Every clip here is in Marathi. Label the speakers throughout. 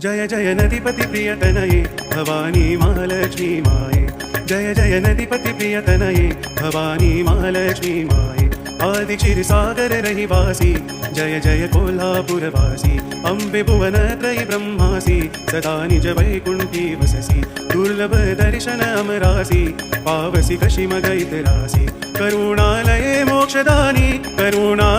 Speaker 1: जय जय नदीपति प्रियतनये भवानी महालक्ष्मी माये. जय जय नदीपति प्रियतनये भवानी महालक्ष्मी माये. आदि क्षीरसागर रहिवासी जय जय कोल्हापुरवासी अम्बे भुवन त्रयी ब्रह्मासि सदा निज वैकुण्ठी वससि. दुर्लभ दर्शन अमरासि पावसि कशिमगैतरासि करुणालये मोक्षदानि करुणा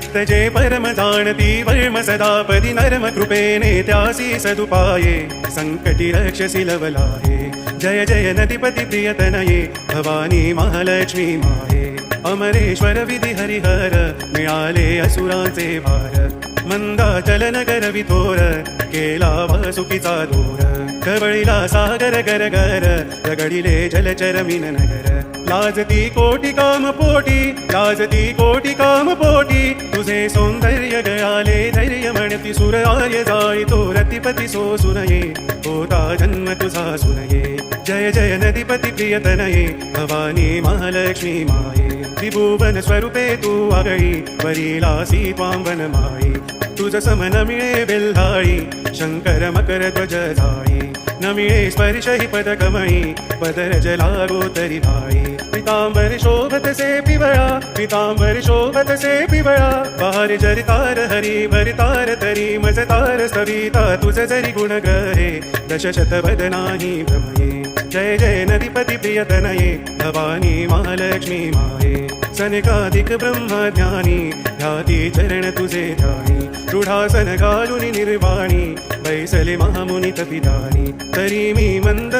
Speaker 1: भक्त जे परम जाणती वर्म सदापदी नरम कृपेने त्यासी सदुपाये संकटी रक्षसि लवलाये. जय जय नदीपति प्रियतनये भवानी महालक्ष्मी माये. अमरेश्वर विधी हरिहर मिळाले असुरांचे भार मंदाचल नगर थोर केला वसुकीचा दूर कवळीला सागर गर गर रगडिले जलचर मीन नगर. लाजती कोटी काम पोटी लाजती कोटी काम पोटी. तुझे सौंदर्य गळाले धैर्य म्हणती सुर आर्य जाई तो रतिपती सो सुनये. होता जन्म तुझा सुनये. जय जय नदीपती प्रियतनये. भवानी महालक्ष्मी माये. त्रिभुवन स्वरूपे तू आगळी वरीलासी त्वांबन माई तुझ समन मिळे बेल्हाळी शंकर मकर ध्वज झाळी. न मिळे स्पर्श हि पदकमळी पदर जलागो तरी भाई पितांबर शोभत से पिवळा पितांबर शोभत से पिवळा. बाहेर जरितार हरी भरितार तरी मजतार सविता. तुझ जरी गुण गहे दशशत नाही भ्रमये. जय जय नदीपति प्रियतनये भवानी महालक्ष्मी माये। सनकाधिक ब्रह्मज्ञानी ध्याती चरण तुझे ध्यानी। दृढासन घालुनी निर्वाणी बैसले महामुनि तपिदानी तरी मी मंद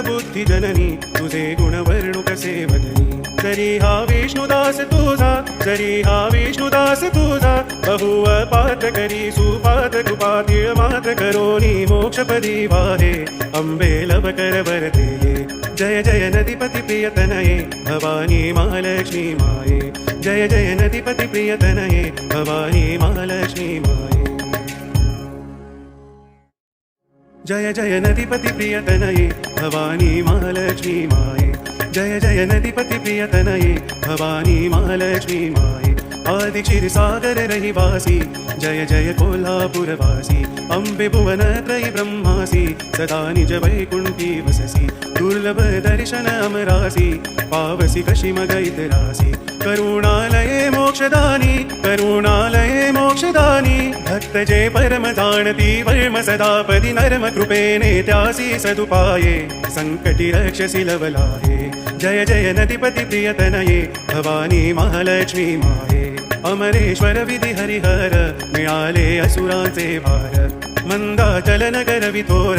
Speaker 1: जननी तुझे गुण वर्णु कसे वदनी जरी हा विष्णुदास तुझा जरी हा विष्णुदास तुझा बहुव पात करी सुपात कृपा मात करोनी मोक्षपदी वाहे। अंबे लव कर वरते जय जय नदीपती प्रियतनये भवानी महालक्ष्मी माये। जय जय नदीपती प्रियतनये भवानी महालक्ष्मी माये। जय जय नदीपति प्रियतनये भवानी महालक्ष्मी माये। जय जय नदीपति प्रियतनये भवानी महालक्ष्मी माये। आदि क्षीरसागर रहिवासी जय जय कोल्हापुरवासी अम्बे भुवन ब्रह्मासि सदा निज वैकुण्ठी वससि दुर्लभ दर्शन अमरासि पावसि कशिमगैतरासि करुणालये मोक्षदानी करुणालये मोक्षदानी भक्त जे परम जाणती वर्म सदापदि नरम कृपेने त्यासी सदुपाये सङ्कटि रक्षसि लवलाये। जय जय नदीपति प्रियतनये भवानी महालक्ष्मी माये। अमरेश्वर विधि हरिहर मिळाले असुरांचे भार मंदाचल नगर विथोर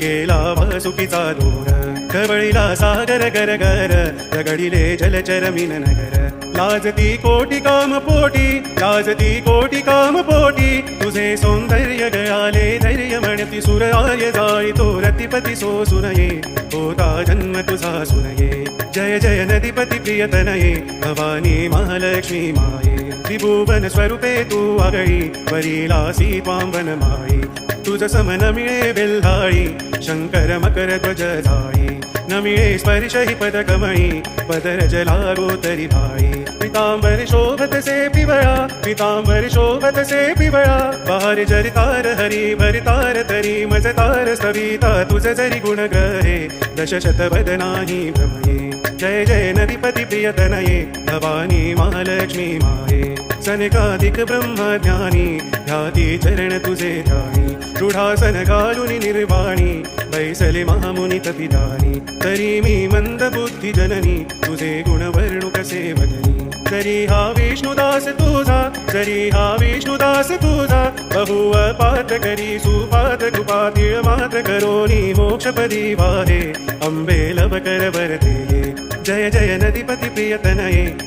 Speaker 1: केला वासुकीचा दोर। कवळीला सागर गर गर रगडिले जलचर मीन नगर लाजती कोटी काम पोटी लाजती कोटी काम पोटी तुझे सौंदर्य गळाले धैर्य म्हणती सुर आर्य जाळी तो रतिपती सो सुनये होता जन्म तुझा सुनये जय जय नदीपती प्रियतनये भवानी महालक्ष्मी माये त्रिभुवन स्वरूपे तुझ समन मिळे बेल्हाळी शंकर मकर ध्वज झाळी. न मिळे स्पर्श हि पदकमळी पदर जलागो तरी भाळी. पितांबर शोभत से पिवळा पितांबर शोभत से पिवळा. बहार जरितार हरी भरितार तरी मजतार सविता. तुझ जरी गुण गरे दशशत नाही भ्रमये. जय जय नदीपती प्रियतनये भवानी महालक्ष्मी माये. सनकाधिक ब्रह्मज्ञानी ध्याती चरण तुझे ध्यानी दृढासन घालुनी निर्वाणी बैसले महामुनी तपिदानी तरी मी मंद बुद्धी जननी तुझे गुण वर्णु कसे वदनी जरी हा विष्णुदास तुझा जरी हा विष्णुदास तुझा बहु पात करी सुपात कृपा मात करोनी मोक्षपदी वाहे. अंबे लवकर वरते जय जय नदीपति प्रियतनये.